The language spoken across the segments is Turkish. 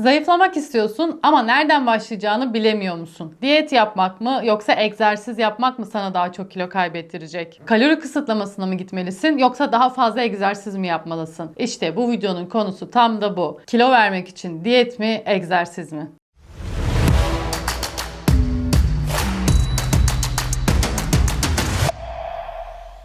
Zayıflamak istiyorsun ama nereden başlayacağını bilemiyor musun? Diyet yapmak mı yoksa egzersiz yapmak mı sana daha çok kilo kaybettirecek? Kalori kısıtlamasına mı gitmelisin yoksa daha fazla egzersiz mi yapmalısın? İşte bu videonun konusu tam da bu. Kilo vermek için diyet mi, egzersiz mi?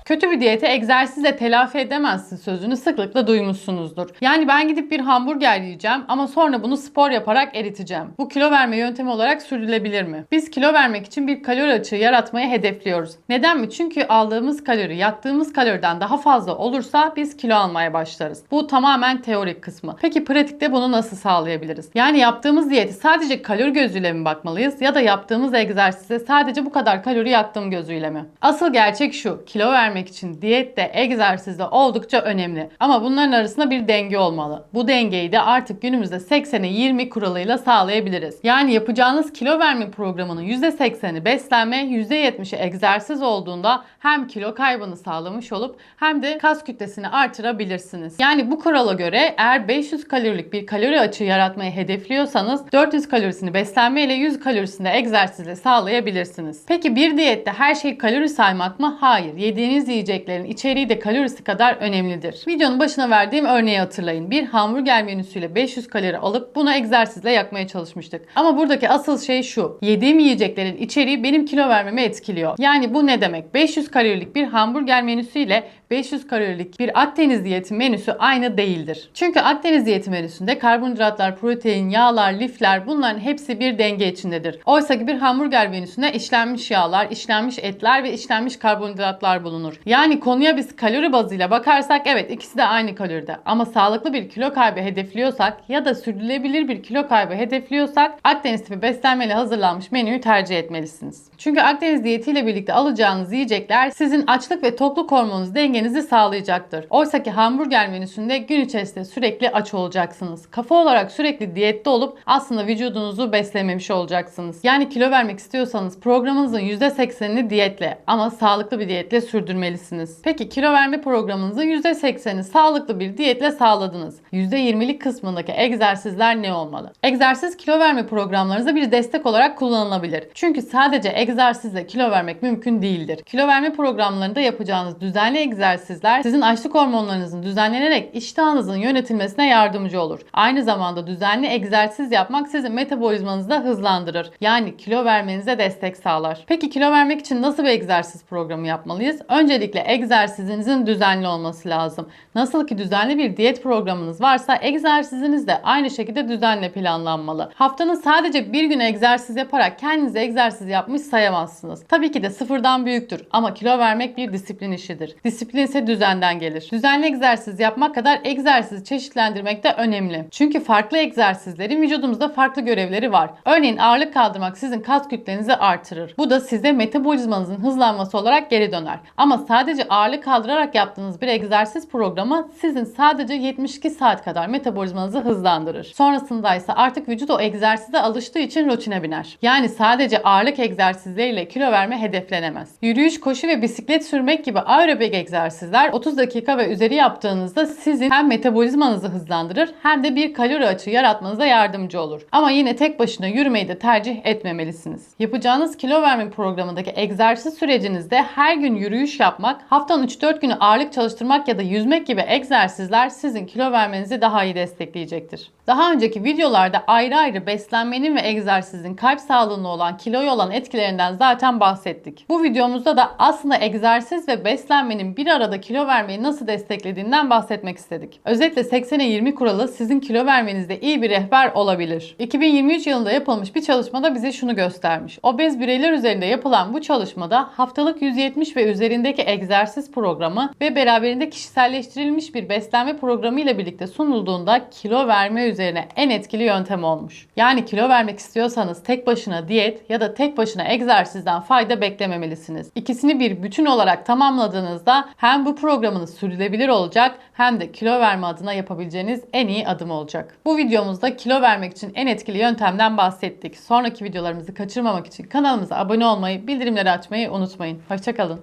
Kötü bir diyeti egzersizle telafi edemezsin sözünü sıklıkla duymuşsunuzdur. Yani ben gidip bir hamburger yiyeceğim ama sonra bunu spor yaparak eriteceğim. Bu kilo verme yöntemi olarak sürdürülebilir mi? Biz kilo vermek için bir kalori açığı yaratmayı hedefliyoruz. Neden mi? Çünkü aldığımız kalori yaktığımız kaloriden daha fazla olursa biz kilo almaya başlarız. Bu tamamen teorik kısmı. Peki pratikte bunu nasıl sağlayabiliriz? Yani yaptığımız diyeti sadece kalori gözüyle mi bakmalıyız ya da yaptığımız egzersize sadece bu kadar kalori yaktığım gözüyle mi? Asıl gerçek şu. Kilo vermek için diyet de egzersiz de oldukça önemli. Ama bunların arasında bir denge olmalı. Bu dengeyi de artık günümüzde 80'e 20 kuralıyla sağlayabiliriz. Yani yapacağınız kilo verme programının %80'i beslenme, %70'i egzersiz olduğunda hem kilo kaybını sağlamış olup hem de kas kütlesini artırabilirsiniz. Yani bu kurala göre eğer 500 kalorilik bir kalori açığı yaratmayı hedefliyorsanız 400 kalorisini beslenme ile 100 kalorisini de egzersizle sağlayabilirsiniz. Peki bir diyette her şey kalori saymak mı? Hayır. Yediğiniz yiyeceklerin içeriği de kalorisi kadar önemlidir. Videonun başına verdiğim örneği hatırlayın. Bir hamburger menüsüyle 500 kalori alıp bunu egzersizle yakmaya çalışmıştık. Ama buradaki asıl şey şu. Yediğim yiyeceklerin içeriği benim kilo vermemi etkiliyor. Yani bu ne demek? 500 kalorilik bir hamburger menüsüyle 500 kalorilik bir Akdeniz diyeti menüsü aynı değildir. Çünkü Akdeniz diyeti menüsünde karbonhidratlar, protein, yağlar, lifler bunların hepsi bir denge içindedir. Oysa ki bir hamburger menüsünde işlenmiş yağlar, işlenmiş etler ve işlenmiş karbonhidratlar bulunur. Yani konuya biz kalori bazıyla bakarsak evet ikisi de aynı kaloride. Ama sağlıklı bir kilo kaybı hedefliyorsak ya da sürdürülebilir bir kilo kaybı hedefliyorsak Akdeniz tipi beslenmeyle hazırlanmış menüyü tercih etmelisiniz. Çünkü Akdeniz diyetiyle birlikte alacağınız yiyecekler sizin açlık ve tokluk hormonunuz dengenizi sağlayacaktır. Oysa ki hamburger menüsünde gün içerisinde sürekli aç olacaksınız. Kafa olarak sürekli diyette olup aslında vücudunuzu beslememiş olacaksınız. Yani kilo vermek istiyorsanız programınızın %80'ini diyetle ama sağlıklı bir diyetle sürdürmelisiniz. Peki kilo verme programınızın %80'ini sağlıklı bir diyetle sağladınız. %20'lik kısmındaki egzersizler ne olmalı? Egzersiz kilo verme programlarınızda bir destek olarak kullanılabilir. Çünkü sadece egzersizle kilo vermek mümkün değildir. Kilo verme programlarında yapacağınız düzenli egzersizler sizin açlık hormonlarınızın düzenlenerek iştahınızın yönetilmesine yardımcı olur. Aynı zamanda düzenli egzersiz yapmak sizin metabolizmanızı da hızlandırır. Yani kilo vermenize destek sağlar. Peki kilo vermek için nasıl bir egzersiz programı yapmalıyız? Öncelikle egzersizinizin düzenli olması lazım. Nasıl ki düzenli bir diyet programınız varsa egzersiziniz de aynı şekilde düzenle planlanmalı. Haftanın sadece bir gün egzersiz yaparak kendinize egzersiz yapmış sayamazsınız. Tabii ki de sıfırdan büyüktür ama kilo vermek bir disiplin işidir. Disiplin ise düzenden gelir. Düzenli egzersiz yapmak kadar egzersizi çeşitlendirmek de önemli. Çünkü farklı egzersizlerin vücudumuzda farklı görevleri var. Örneğin ağırlık kaldırmak sizin kas kütlenizi artırır. Bu da size metabolizmanızın hızlanması olarak geri döner. Ama sadece ağırlık kaldırarak yaptığınız bir egzersiz programı sizin sadece 72 saat kadar metabolizmanızı hızlandırır. Sonrasında ise artık vücut o egzersize alıştığı için rutine biner. Yani sadece ağırlık egzersizleriyle kilo verme hedeflenemez. Yürüyüş, koşu ve bisiklet sürmek gibi aerobik egzersizler 30 dakika ve üzeri yaptığınızda sizin hem metabolizmanızı hızlandırır hem de bir kalori açığı yaratmanıza yardımcı olur. Ama yine tek başına yürümeyi de tercih etmemelisiniz. Yapacağınız kilo verme programındaki egzersiz sürecinizde her gün yürüyüş yapmak, haftanın 3-4 günü ağırlık çalıştırmak ya da yüzmek gibi egzersizler sizin kilo vermenizi daha iyi destekleyecektir. Daha önceki videolarda ayrı ayrı beslenmenin ve egzersizin kalp sağlığına olan kiloya olan etkilerinden zaten bahsettik. Bu videomuzda da aslında egzersiz ve beslenmenin bir arada kilo vermeyi nasıl desteklediğinden bahsetmek istedik. Özetle 80'e 20 kuralı sizin kilo vermenizde iyi bir rehber olabilir. 2023 yılında yapılmış bir çalışmada bize şunu göstermiş. Obez bireyler üzerinde yapılan bu çalışmada haftalık 170 ve üzerindeki egzersiz programı ve beraberinde kişiselleştirilmiş bir beslenme programı ile birlikte sunulduğunda kilo verme üzerine en etkili yöntem olmuş. Yani kilo vermek istiyorsanız tek başına diyet ya da tek başına egzersizden fayda beklememelisiniz. İkisini bir bütün olarak tamamladığınızda hem bu programınız sürdürülebilir olacak hem de kilo verme adına yapabileceğiniz en iyi adım olacak. Bu videomuzda kilo vermek için en etkili yöntemden bahsettik. Sonraki videolarımızı kaçırmamak için kanalımıza abone olmayı, bildirimleri açmayı unutmayın. Hoşçakalın.